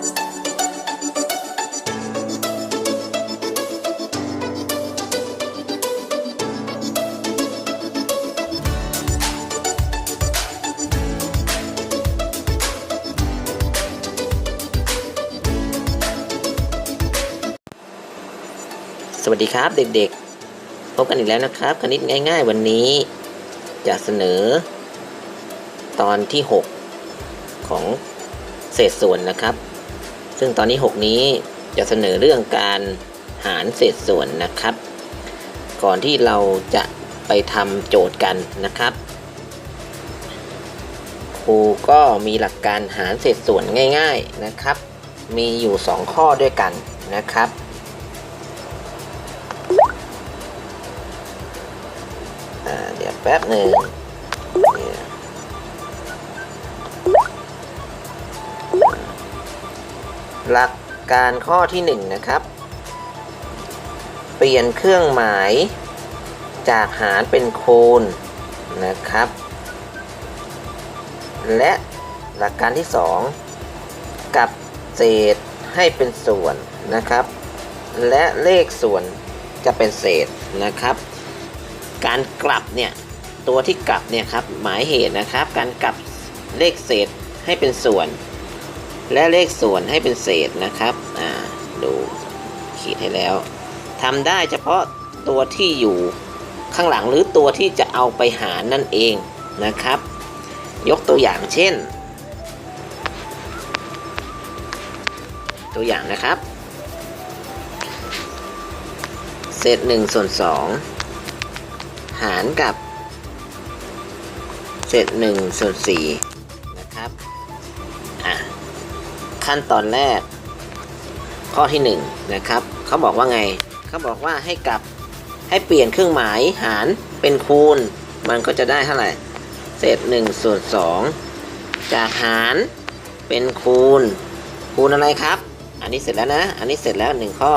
สวัสดีครับเด็กๆ พบกันอีกแล้วนะครับ คณิตง่ายๆ วันนี้จะเสนอ ตอนที่ 6 ของเศษส่วนนะครับ ซึ่งตอนที่6นี้จะเสนอเรื่องการหารเศษส่วนนะครับ ก่อนที่เราจะไปทำโจทย์กันนะครับครูก็มีหลักการหารเศษส่วนง่าย ๆนะครับ มีอยู่ 2 ข้อด้วยกันนะครับ เดี๋ยวแป๊บหนึ่ง หลักการข้อที่หนึ่งนะครับ เปลี่ยนเครื่องหมายจากหารเป็นคูณนะครับ และหลักการที่สองกับเศษให้เป็นส่วนนะครับ และเลขส่วนจะเป็นเศษนะครับ การกลับเนี่ยตัวที่กลับเนี่ยครับหมายเหตุนะครับ การกลับเลขเศษให้เป็นส่วน และเลขส่วนให้เป็นเศษนะครับอ่าดูขีดให้แล้วทำได้เฉพาะตัวที่อยู่ข้างหลังหรือตัวที่จะเอาไปหารนั่นเองนะครับ ยกตัวอย่างเช่น ตัวอย่างนะครับ เศษ1ส่วน2หารกับ เศษ1ส่วน4 ขั้นตอนแรก ข้อที่1นะครับเขาบอกว่าไงเขาบอกว่าให้กลับให้เปลี่ยนเครื่องหมายหารเป็นคูณ มันก็จะได้เท่าไหร่เศษ1ส่วน2จากหารเป็นคูณ คูณอะไรครับ อันนี้เสร็จแล้วนะ อันนี้เสร็จแล้วหนึ่งข้อ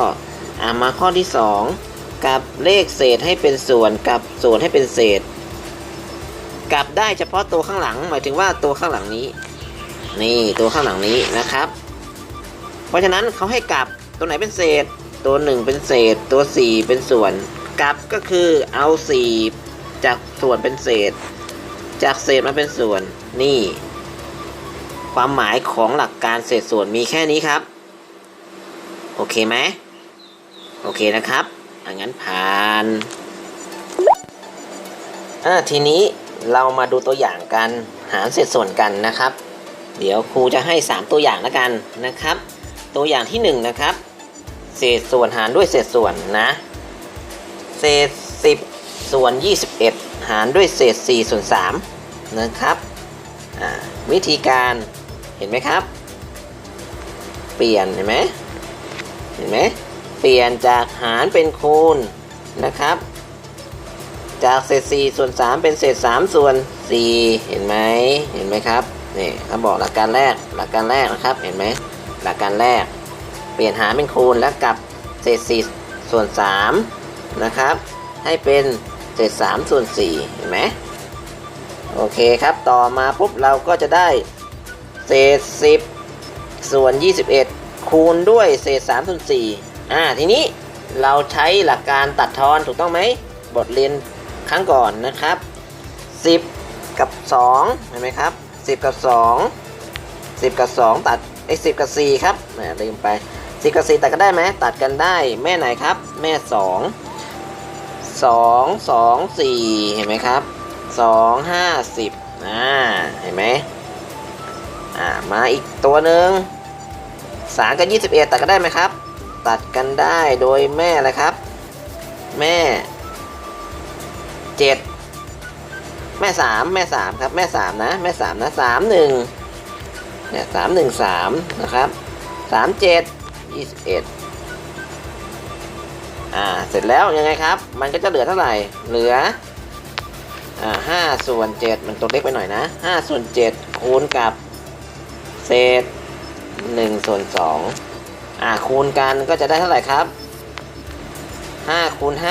อ่ามาข้อที่ 2 กับเลขเศษให้เป็นส่วนกับส่วนให้เป็นเศษกลับได้เฉพาะตัวข้างหลัง หมายถึงว่าตัวข้างหลังนี้ นี่ตัวข้างหลังนี้นะครับ เพราะฉะนั้นเขาให้กลับตัวไหนเป็นเศษ ตัวหนึ่งเป็นเศษ ตัวสี่เป็นส่วน กลับก็คือเอาสี่จากส่วนเป็นเศษ จากเศษมาเป็นส่วนนี่ ความหมายของหลักการเศษส่วนมีแค่นี้ครับ โอเคไหมโอเคนะครับอังั้นผ่านอ่าทีนี้เรามาดูตัวอย่างการหารเศษส่วนกันนะครับ เดี๋ยวครูจะให้ 3 ตัวอย่างแล้วกันนะครับ ตัวอย่างที่1นะครับ เศษส่วนหารด้วยเศษส่วนนะ เศษ 10 ส่วน 21 หารด้วยเศษ 4 ส่วน 3 นะครับ วิธีการเห็นไหมครับ เปลี่ยนเห็นไหมเห็นไหมเปลี่ยนจากหารเป็นคูณนะครับ จากเศษ 4 ส่วน 3 เป็นเศษ 3 ส่วน 4 เห็นไหมเห็นไหมครับนี่เขาบอกหลักการแรกหลักการแรกนะครับเห็นไหม หลักการแรก เปลี่ยนหารเป็นคูณแล้วกลับเศษ4ส่วน3นะครับ ให้เป็นเศษ3ส่วน4เห็นไหมโอเคครับ ต่อมาปุ๊บเราก็จะได้เศษ 10 ส่วน 21 คูณด้วยเศษ3ส่วน4อ่า ทีนี้เราใช้หลักการตัดทอนถูกต้องไหม บทเรียนครั้งก่อนนะครับ 10 กับ 2 เห็นไหมครับ 10 กับ 2 10 กับ 2 ตัด ไอ้10กับ4ครับแหมลืมไป10กับ4ตัดกันได้ไหมตัดกันได้แม่ไหนครับ แม่2 2 2 4เห็นไหมครับ2 5 10อ่าเห็นไหมอ่ามาอีกตัวหนึ่ง3กับ21ตัดกันได้ไหมครับ ตัดกันได้โดยแม่อะไรครับ แม่7แม่3แม่3ครับ แม่3นะ แม่3นะ3 1 เนี่ย3 1 3นะครับ3 7 21อ่าเสร็จแล้วยังไงครับ มันก็จะเหลือเท่าไหร่ เหลืออ่า5ส่วน7มันตัวเล็กไปหน่อยนะ5ส่วน7คูณกับ เศษ1ส่วน2อ่าคูณกันก็จะได้เท่าไหร่ครับ5คูณ5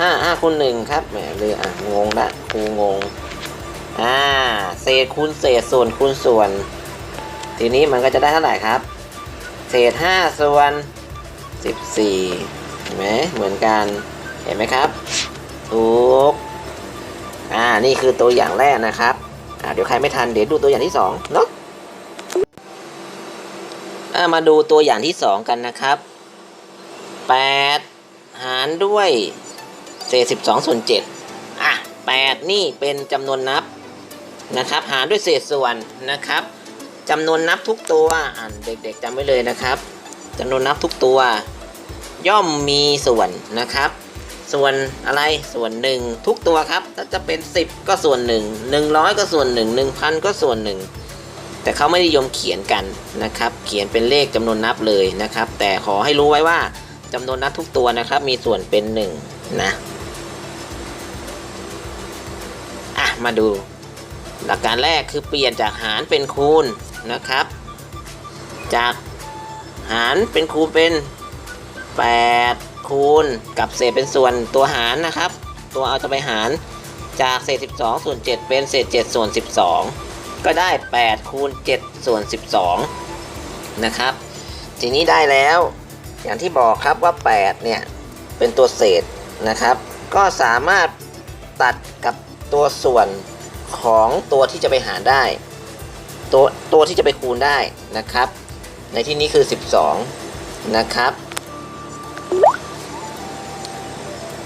ห้าห้าคูณหนึ่งครับแหมเลยอะงงละครูงง อ่าเศษคูณเศษส่วนคูณส่วน ทีนี้มันก็จะได้เท่าไหร่ครับ เศษห้าส่วนสิบสี่เห็นไหมเหมือนกันเห็นไหมครับถูกอ่านี่คือตัวอย่างแรกนะครับอ่าเดี๋ยวใครไม่ทันเดี๋ยวดูตัวอย่างที่สองเนาะอ่ามาดูตัวอย่างที่สองกันนะครับแปดหารด้วยเศษสิบสองส่วนเจ็ดอะแปดนี่เป็นจำนวนนับ นะครับ หารด้วยเศษส่วนนะครับจำนวนนับทุกตัวอ่านเด็กๆจำไว้เลยนะครับจำนวนนับทุกตัว ย่อมมีส่วนนะครับ ส่วนอะไรส่วนหนึ่งทุกตัวครับ ถ้าจะเป็น 10 ก็ส่วนหนึ่ง100 ก็ส่วนหนึ่ง1,000 ก็ส่วนหนึ่งแต่เขาไม่นิยมเขียนกันนะครับ เขียนเป็นเลขจำนวนนับเลยนะครับ แต่ขอให้รู้ไว้ว่าจำนวนนับทุกตัวนะครับ มีส่วนเป็นหนึ่งนะอะมาดู หลักการแรกคือเปลี่ยนจากหารเป็นคูณนะครับ จากหารเป็นคูณเป็น8คูณกับเศษเป็นส่วนตัวหารนะครับ ตัวเอาจะไปหารจากเศษ 12 ส่วน 7 เป็นเศษ 7 ส่วน 12 ก็ได้ 8 คูณ 7 ส่วน 12 นะครับ ทีนี้ได้แล้ว อย่างที่บอกครับว่า 8 เนี่ย เป็นตัวเศษนะครับ ก็สามารถตัดกับตัวส่วน ของตัวที่จะไปหารได้ ตัวตัวที่จะไปคูณได้นะครับ ในที่นี้คือ 12 นะครับ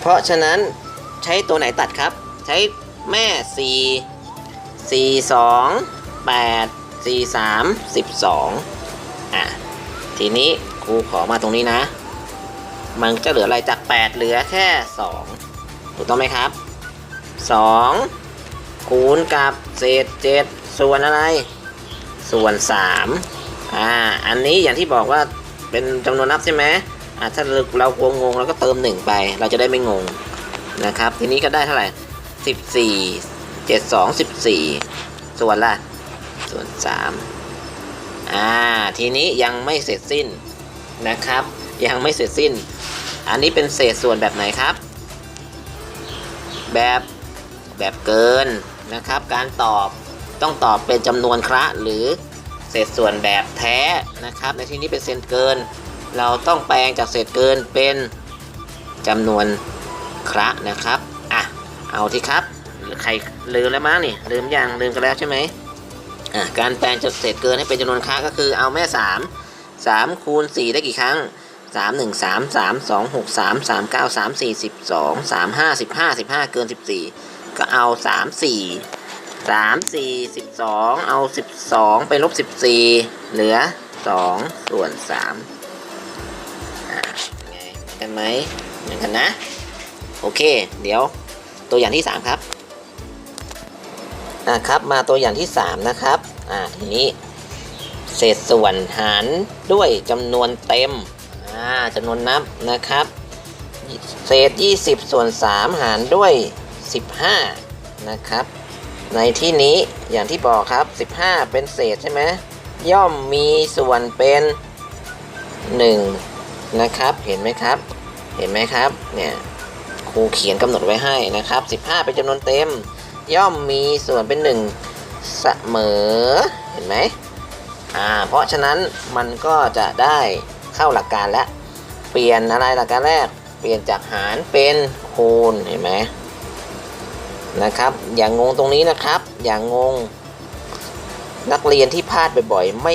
เพราะฉะนั้นใช้ตัวไหนตัดครับ ใช้แม่ 4 4 2 8 4 3 12 อะ ทีนี้ครูขอมาตรงนี้นะ มันจะเหลืออะไรจาก 8 เหลือแค่ 2 ถูกต้องไหมครับ 2 คูณกับเศษ7ส่วนอะไร ส่วน3อ่าอันนี้อย่างที่บอกว่าเป็นจำนวนนับใช่ไหมอ่าถ้าเราเรากลัวงงเราก็เติม1ไปเราจะได้ไม่งงนะครับ ทีนี้ก็ได้เท่าไหร่14 7 2 14ส่วนละส่วน3อ่าทีนี้ยังไม่เสร็จสิ้นนะครับ ยังไม่เสร็จสิ้น อันนี้เป็นเศษส่วนแบบไหนครับ แบบแบบเกิน นะครับ การตอบต้องตอบเป็นจำนวนคระหรือเศษส่วนแบบแท้นะครับ ในที่นี้เป็นเศษเกิน เราต้องแปลงจากเศษเกินเป็นจำนวนคระนะครับอะเอาที่ครับหรือใครลืมแล้วมั้งนี่ลืมยังลืมกันแล้วใช่ไหมอะการแปลงจากเศษเกินให้เป็นจำนวนคระก็คือเอาแม่3 3คูณ4ได้กี่ครั้ง3 1 3 3 2 6 3 3 9 3 4 12 3 5 15 15เกิน14 ก็เอา3 4 3 4 12เอา12ไปลบ14เหลือ2ส่วน3อ่าไงเหมือนกันไหมเหมือนกันนะ โอเค เดี๋ยวตัวอย่างที่3ครับอ่าครับมาตัวอย่างที่3นะครับอ่าทีนี้เศษส่วนหารด้วยจำนวนเต็มอ่าจำนวนนับนะครับ เศษ 20 ส่วน 3 หารด้วย 15 นะครับ ในที่นี้อย่างที่บอกครับ 15 เป็นเศษใช่ไหมย่อมมีส่วนเป็น 1 นะครับเห็นไหมครับ เห็นไหมครับเนี่ยครูเขียนกำหนดไว้ให้นะครับ 15 เป็นจำนวนเต็ม ย่อมมีส่วนเป็น 1 เสมอ เห็นไหมอ่าเพราะฉะนั้นมันก็จะได้เข้าหลักการแล้ว เปลี่ยนอะไรหลักการแรก เปลี่ยนจากหารเป็นคูณเห็นไหม นะครับ อย่างงงตรงนี้นะครับ อย่างงง นักเรียนที่พลาดบ่อยๆไม่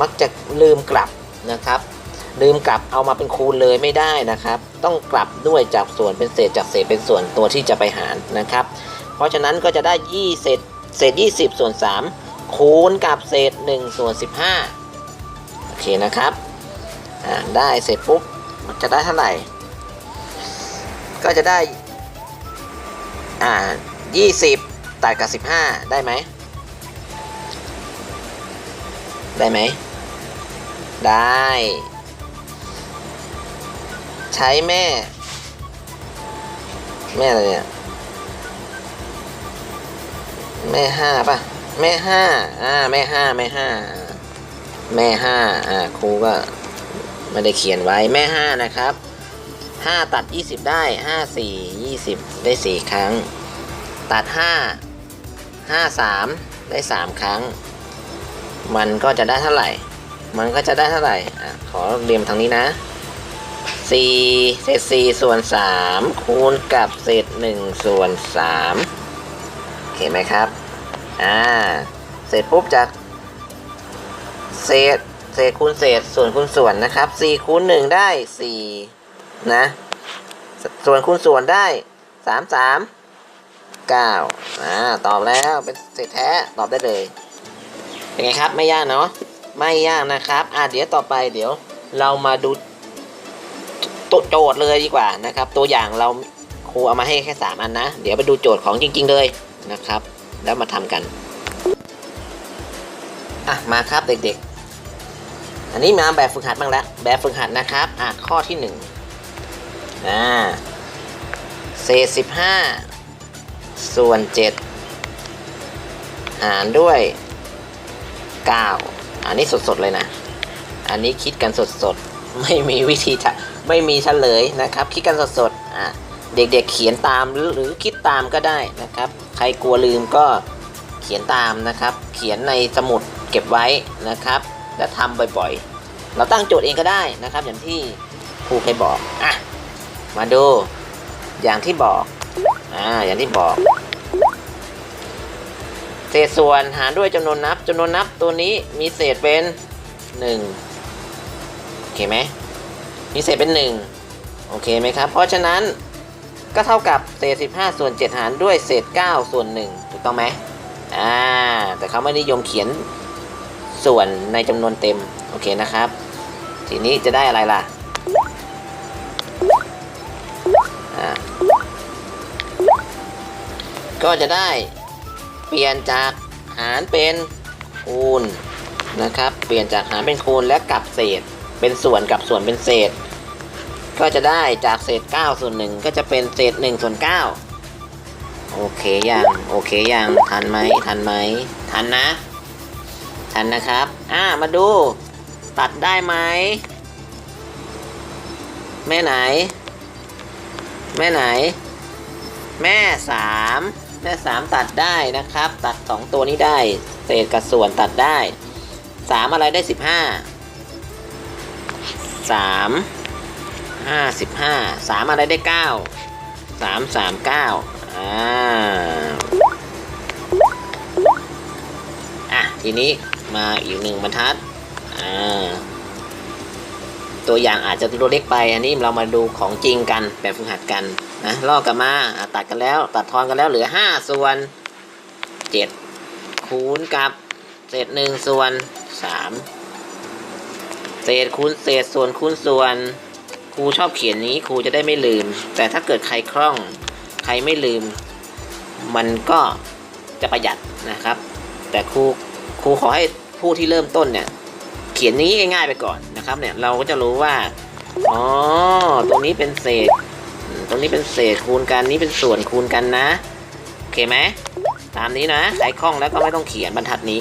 มักจะลืมกลับนะครับ ลืมกลับเอามาเป็นคูณเลยไม่ได้นะครับ ต้องกลับด้วยจากส่วนเป็นเศษจากเศษเป็นส่วนตัวที่จะไปหารนะครับ เพราะฉะนั้นก็จะได้ยี่เศษเศษ20 ส่วน 3 คูณกับเศษ1ส่วน15โอเคนะครับได้เสร็จปุ๊บจะได้เท่าไหร่ ก็จะได้ อ่า20ตัดกับ15ได้ไหม ได้ไหม ได้ ใช้แม่ แม่อะไรเนี่ย แม่ห้าป่ะ แม่ห้าอ่า แม่ห้าแม่ห้าแม่ห้าอ่า ครูก็ไม่ได้เขียนไว้ แม่ห้านะครับห้าตัดยี่สิบได้ห้าสี่ ยี่สิบได้สี่ครั้ง ตัดห้าห้าสามได้สามครั้ง มันก็จะได้เท่าไหร่ มันก็จะได้เท่าไหร่อะขอเรียมทางนี้นะสี่เศษสี่ส่วนสามคูณกับเศษหนึ่งส่วนสามเห็นไหมครับ อ่า เสร็จปุ๊บจาก เศษเศษคูณเศษส่วนคูณส่วนนะครับสี่คูณหนึ่งได้สี่นะ ส่วนคูณส่วนได้สามสามเก้าอ่าตอบแล้วเป็นเศษแท้ตอบได้เลย เป็นไงครับไม่ยากเนาะไม่ยากนะครับอะเดี๋ยวต่อไปเดี๋ยวเรามาดูตัวโจทย์เลยดีกว่านะครับ ตัวอย่างเราครูเอามาให้แค่สามอันนะ เดี๋ยวไปดูโจทย์ของจริง ๆ เลยนะครับ แล้วมาทำกันอะมาครับเด็กๆ อันนี้มาแบบฝึกหัดบ้างแล้วแบบฝึกหัดนะครับอะข้อที่หนึ่ง อ่าเศษสิบห้าส่วนเจ็ดหารด้วย9อันนี้สดๆเลยนะ อันนี้คิดกันสดๆ ไม่มีวิธีจะไม่มีเฉลยนะครับ คิดกันสดๆอะเด็กๆเขียนตามหรือหรือคิดตามก็ได้นะครับ ใครกลัวลืมก็เขียนตามนะครับ เขียนในสมุดเก็บไว้นะครับ และทำบ่อยๆ เราตั้งโจทย์เองก็ได้นะครับ อย่างที่ครูเคยบอกอะ มาดู อย่างที่บอก อ่า อย่างที่บอก เศษส่วนหารด้วยจำนวนนับจำนวนนับตัวนี้มีเศษเป็นหนึ่งโอเคไหมมีเศษเป็นหนึ่งโอเคไหมครับ เพราะฉะนั้นก็เท่ากับเศษ15 ส่วน 7 หารด้วยเศษ 9 ส่วน 1 ถูกต้องไหมอ่า แต่เขาไม่นิยมเขียนส่วนในจำนวนเต็ม โอเคนะครับ ทีนี้จะได้อะไรล่ะ ก็จะได้เปลี่ยนจากหารเป็นคูณนะครับ เปลี่ยนจากหารเป็นคูณและกลับเศษ เป็นส่วนกับส่วนเป็นเศษ ก็จะได้จากเศษ9ส่วน1ก็จะเป็นเศษ1ส่วน9โอเคยังโอเคยังทันไหมทันไหมทันนะ ทันนะครับ อ่ามาดู ตัดได้ไหมแม่ไหน แม่ไหน แม่สามแม่สามตัดได้นะครับ ตัดสองตัวนี้ได้ เศษกับส่วนตัดได้สามอะไรได้สิบห้าสามห้าสิบห้าสามอะไรได้เก้าสามสามเก้าอ่าอะ ทีนี้มาอีกหนึ่งบรรทัดอ่า ตัวอย่างอาจจะตัวเล็กไป อันนี้เรามาดูของจริงกันแบบฝึกหัดกันนะลอกกันมาตัดกันแล้ว ตัดทอนกันแล้วเหลือ 5 ส่วน 7 คูณกับเศษ1ส่วน 3 เศษคูณเศษส่วนคูณส่วนครูชอบเขียนนี้ครูจะได้ไม่ลืม แต่ถ้าเกิดใครคล่องใครไม่ลืม มันก็จะประหยัดนะครับ แต่ครูครูขอให้ผู้ที่เริ่มต้นเนี่ย เขียนนี้ง่าย ๆ ไปก่อนนะครับเนี่ยเราก็จะรู้ว่าอ๋อตรงนี้เป็นเศษ ตรงนี้เป็นเศษคูณกันนี้เป็นส่วนคูณกันนะโอเคไหมตามนี้นะใส่คล่องแล้วก็ไม่ต้องเขียนบรรทัดนี้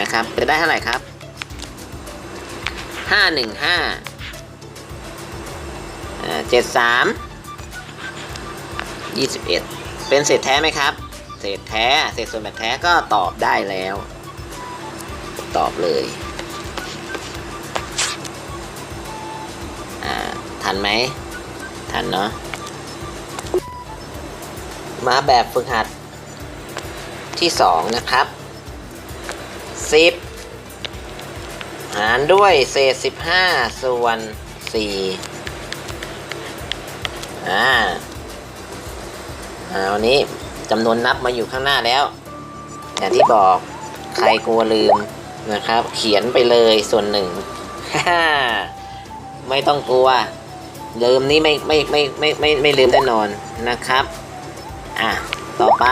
นะครับจะได้เท่าไหร่ครับห้าหนึ่งห้าเจ็ดสามยี่สิบเอ็ดเป็นเศษแท้ไหมครับ เศษแท้ เศษส่วนแบบแท้ก็ตอบได้แล้ว ตอบเลย ทันไหม ทันเนาะ มาแบบฝึกหัดที่สองนะครับสิบหารด้วยเศษสิบห้าส่วนสี่อ่าอ่าวันนี้จำนวนนับมาอยู่ข้างหน้าแล้ว อย่างที่บอกใครกลัวลืมนะครับ เขียนไปเลยส่วนหนึ่ง ไม่ต้องกลัว ลืมนี่ไม่ไม่ไม่ไม่ไม่ไม่ลืมแน่นอนนะครับ อะ ต่อไป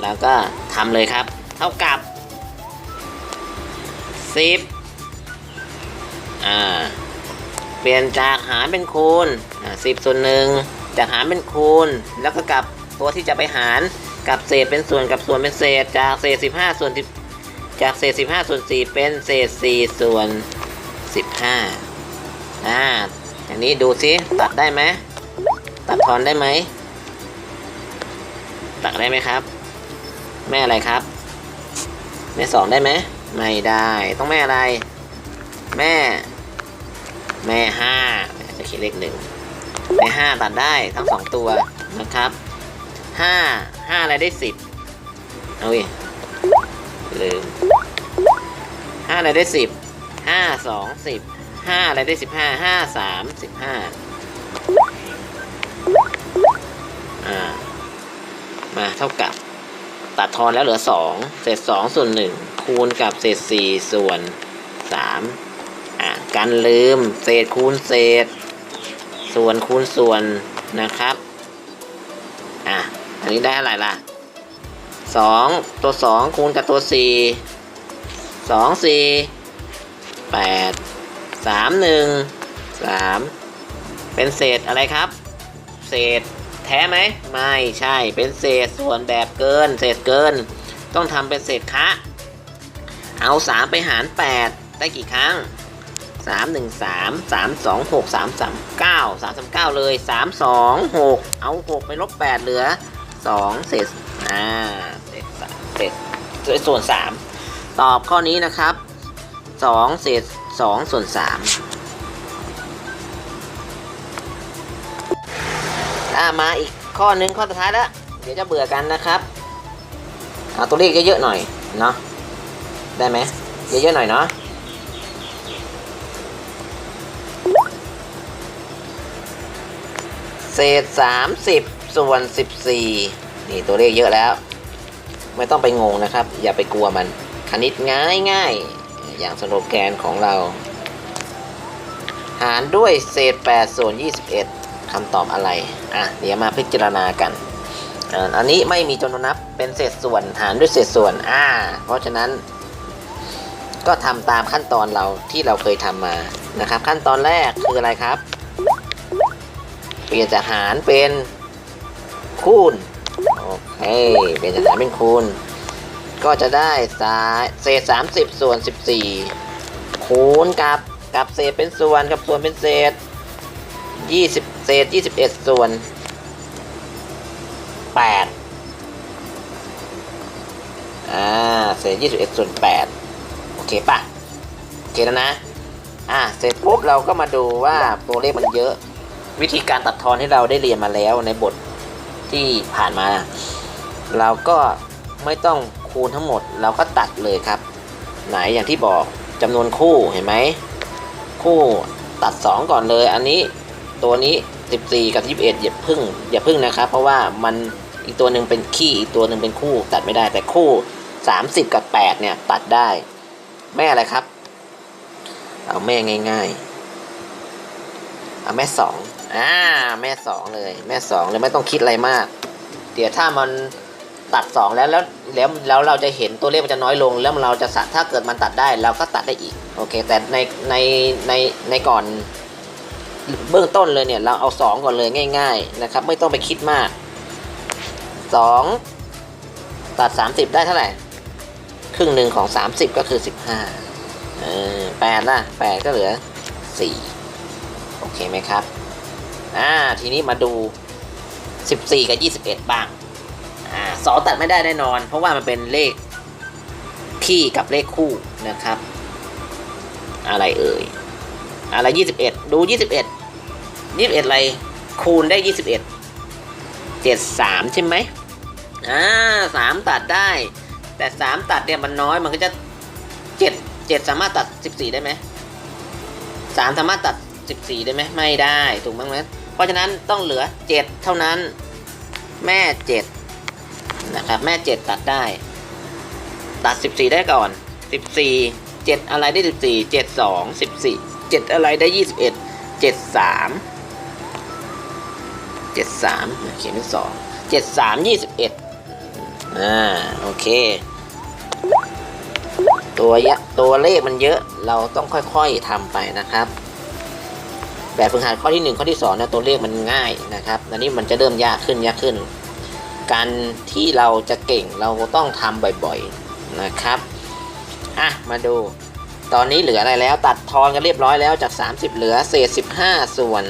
เราก็ทำเลยครับ เท่ากับสิบอ่า เปลี่ยนจากหารเป็นคูณ อ่าสิบส่วนหนึ่งจากหารเป็นคูณ แล้วก็กลับตัวที่จะไปหารกับเศษเป็นส่วนกับส่วนเป็นเศษ จากเศษสิบห้าส่วนสิบจากเศษสิบห้าส่วนสี่เป็นเศษสี่ส่วนสิบห้าอ่า อย่างนี้ดูซิตัดได้ไหมตัดทอนได้ไหมตัดได้ไหมครับ แม่อะไรครับ แม่สองได้ไหมไม่ได้ต้องแม่อะไร แม่ แม่ห้าจะเขียนเลขหนึ่งแม่ห้าตัดได้ทั้งสองตัวนะครับห้าห้าอะไรได้สิบเอาอีลืมห้าอะไรได้สิบห้าสองสิบ ห้าอะไรได้สิบห้าห้าสามสิบห้าอ่า มาเท่ากับ ตัดทอนแล้วเหลือสองเศษสองส่วนหนึ่งคูณกับเศษสี่ส่วนสามอะกันลืม เศษคูณเศษ ส่วนคูณส่วนนะครับ อะ อันนี้ได้อะไรล่ะสองตัวสองคูณกับตัวสี่สองสี่แปด สามหนึ่งสามเป็นเศษอะไรครับ เศษแท้ไหมไม่ใช่เป็นเศษส่วนแบบเกิน เศษเกิน ต้องทำเป็นเศษคะ เอา 3 ไปหาร 8 ได้กี่ครั้ง 3 1 3 3 2 6 3 3 9 3 3 9 เลย 3 2 6 เอา 6 ไปลบ 8 เหลือ 2 เศษอ่าเศษเศษเศษส่วน 3 ตอบข้อนี้นะครับ 2 เศษ 2ส่วน3อ่ามาอีกข้อหนึ่งข้อสุดท้ายแล้ว เดี๋ยวจะเบื่อกันนะครับเอาตัวเลขเยอะๆหน่อยเนาะได้ไหมเยอะๆหน่อยเนาะเศษสามสิบส่วนสิบสี่นี่ตัวเลขเยอะแล้ว ไม่ต้องไปงงนะครับ อย่าไปกลัวมันคณิตง่ายง่ายๆ อย่างสโลแกนของเรา หารด้วยเศษ8ส่วน21 คำตอบอะไร อะ เดี๋ยวมาพิจารณากันอันนี้ไม่มีจำนวนนับเป็นเศษส่วนหารด้วยเศษส่วน อ่า เพราะฉะนั้น ก็ทำตามขั้นตอนเราที่เราเคยทำมานะครับ ขั้นตอนแรกคืออะไรครับ เปลี่ยนจากหารเป็นคูณโอเคเปลี่ยนจากหารเป็นคูณ ก็จะได้สายเศษ30 ส่วน 14 คูณกับกับเศษเป็นส่วนกับส่วนเป็นเศษ 20 เศษ 21 ส่วน 8 อ่า เศษ 21 ส่วน 8 โอเคปะโอเคแล้วนะ อ่า เสร็จปุ๊บเราก็มาดูว่าตัวเลขมันเยอะ วิธีการตัดทอนที่เราได้เรียนมาแล้วในบทที่ผ่านมา เราก็ไม่ต้อง คูณทั้งหมดเราก็ตัดเลยครับ ไหนอย่างที่บอกจำนวนคู่เห็นไหมคู่ตัด 2 ก่อนเลย อันนี้ตัวนี้ 14 กับ 21อย่าพึ่งอย่าพึ่งนะครับ เพราะว่ามันอีกตัวหนึ่งเป็นขี้อีกตัวหนึ่งเป็นคู่ตัดไม่ได้แต่คู่ 30 กับ 8 เนี่ยตัดได้ แม่อะไรครับ เอาแม่ง่ายๆเอาแม่สองอ่าแม่สองเลยแม่สองเลยไม่ต้องคิดอะไรมาก เดี๋ยวถ้ามัน ตัดสองแล้วแล้วแล้วแล้วเราจะเห็นตัวเลขมันจะน้อยลง แล้วเราจะสะถ้าเกิดมันตัดได้เราก็ตัดได้อีกโอเค แต่ในในในในก่อนเบื้องต้นเลยเนี่ยเราเอาสองก่อนเลยง่าย ๆนะครับ ไม่ต้องไปคิดมากสองตัดสามสิบได้เท่าไหร่ ครึ่งหนึ่งของสามสิบก็คือสิบห้าเออแปดล่ะแปดก็เหลือสี่โอเคไหมครับอ่าทีนี้มาดูสิบสี่กับยี่สิบเอ็ดบ้าง อ่าสองตัดไม่ได้แน่นอน เพราะว่ามันเป็นเลขคี่กับเลขคู่นะครับ อะไรเอ่ย อะไรยี่สิบเอ็ดดูยี่สิบเอ็ดยี่สิบเอ็ดอะไรคูณได้ยี่สิบเอ็ดเจ็ดสามใช่ไหมอ่าสามตัดได้ แต่สามตัดเนี่ยมันน้อยมันก็จะเจ็ดเจ็ดสามารถตัดสิบสี่ได้ไหมสามสามารถตัดสิบสี่ได้ไหมไม่ได้ถูกไหมเพราะฉะนั้นต้องเหลือเจ็ดเท่านั้น แม่เจ็ด นะครับ แม่เจ็ดตัดได้ ตัดสิบสี่ได้ก่อนสิบสี่เจ็ดอะไรได้สิบสี่เจ็ดสองสิบสี่เจ็ดอะไรได้ยี่สิบเอ็ดเจ็ดสามเจ็ดสามเขียนเป็นสองเจ็ดสามยี่สิบเอ็ดอ่าโอเค ตัวเยอะตัวเลขมันเยอะเราต้องค่อยๆทำไปนะครับ แบบฝึกหัดข้อที่1ข้อที่2นะตัวเลขมันง่ายนะครับ อันนี้มันจะเริ่มยากขึ้นยากขึ้น การที่เราจะเก่งเราต้องทำบ่อยๆนะครับอะมาดู ตอนนี้เหลืออะไรแล้วตัดทอนกันเรียบร้อยแล้วจาก 30 เหลือเศษ 15 ส่วน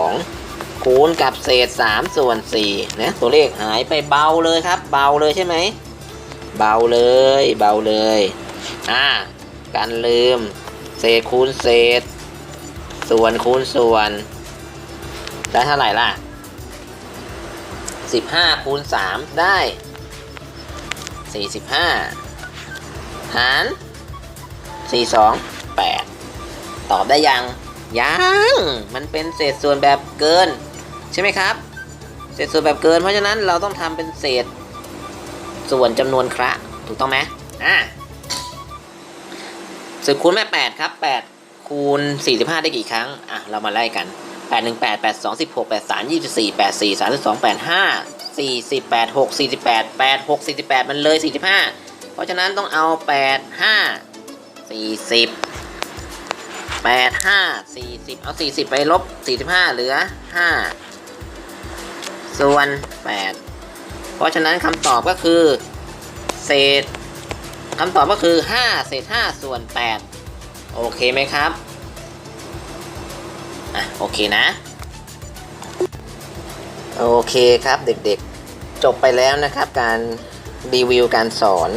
2 คูณกับเศษ 3 ส่วน4นะตัวเลขหายไปเบาเลยครับ เบาเลยใช่ไหมเบาเลยเบาเลยอ่าการลืม เศษคูณเศษ ส่วนคูณส่วน ได้เท่าไหร่ล่ะ 15คูณ3ได้ 45 หาร 42 8 ตอบได้ยัง ยัง มันเป็นเศษส่วนแบบเกิน ใช่ไหมครับ เศษส่วนแบบเกิน เพราะฉะนั้นเราต้องทำเป็นเศษส่วนจำนวนคระถูกต้องไหมอ่าสิบคูณแม่8ครับ 8 คูณ 45 ได้กี่ครั้ง อะ เรามาไล่กัน 8 1 8 8 2 16 8 3 24 8 4 32 8 5 40 8 6 48 8 6 48 มันเลย 45 เพราะฉะนั้นต้องเอา 8 5 40 8 5 40 เอา 40 ไปลบ 45 เหลือ 5 ส่วน 8 เพราะฉะนั้นคำตอบก็คือ เศษคำตอบก็คือ 5 เศษ 5 ส่วน 8 โอเคไหมครับ อะโอเคนะ โอเคครับเด็กๆ จบไปแล้วนะครับ การรีวิวการสอน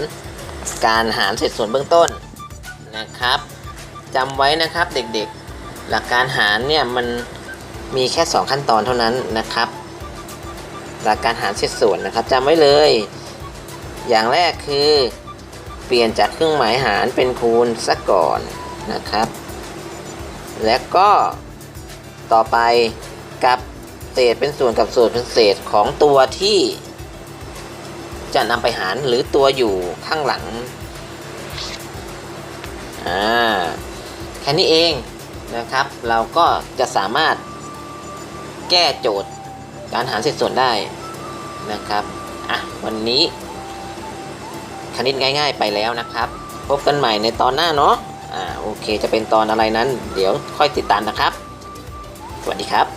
การหารเศษส่วนเบื้องต้นนะครับจำไว้นะครับเด็กๆ หลักการหารเนี่ยมันมีแค่ 2 ขั้นตอนเท่านั้นนะครับ หลักการหารเศษส่วนนะครับจำไว้เลย อย่างแรกคือเปลี่ยนจากเครื่องหมายหารเป็นคูณซะก่อนนะครับ และก็ ต่อไปกับเศษเป็นส่วนกับส่วนเป็นเศษของตัวที่จะนำไปหารหรือตัวอยู่ข้างหลังอ่าแค่นี้เองนะครับ เราก็จะสามารถแก้โจทย์การหารเศษส่วนได้นะครับอะวันนี้คณิตง่าย ๆ ไปแล้วนะครับ พบกันใหม่ในตอนหน้าเนาะอ่าโอเคจะเป็นตอนอะไรนั้น เดี๋ยวค่อยติดตามนะครับ สวัสดีครับ